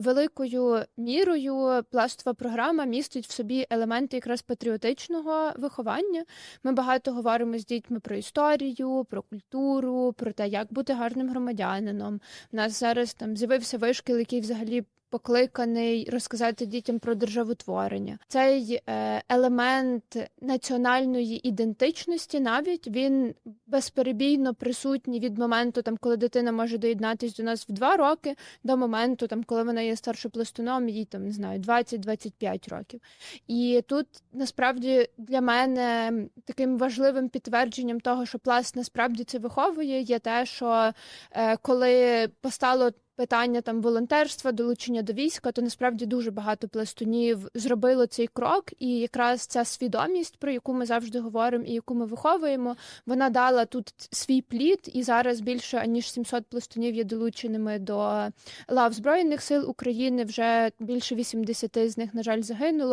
Великою мірою пластова програма містить в собі елементи якраз патріотичного виховання. Ми багато говоримо з дітьми про історію, про культуру, про те, як бути гарним громадянином. У нас зараз там з'явився вишкіл, який взагалі. Покликаний розказати дітям про державотворення. Цей е, елемент національної ідентичності навіть він безперебійно присутній від моменту, там, коли дитина може доєднатись до нас в два роки, до моменту, там, коли вона є старшопластуном, їй там не знаю, 20-25 років. І тут насправді для мене таким важливим підтвердженням того, що пласт насправді це виховує, є те, що е, коли постало питання там волонтерства, долучення до війська, то насправді дуже багато пластунів зробило цей крок, і якраз ця свідомість, про яку ми завжди говоримо і яку ми виховуємо, вона дала тут свій плід, і зараз більше аніж 700 пластунів є долученими до лав збройних сил України. Вже більше 80 з них, на жаль, загинуло.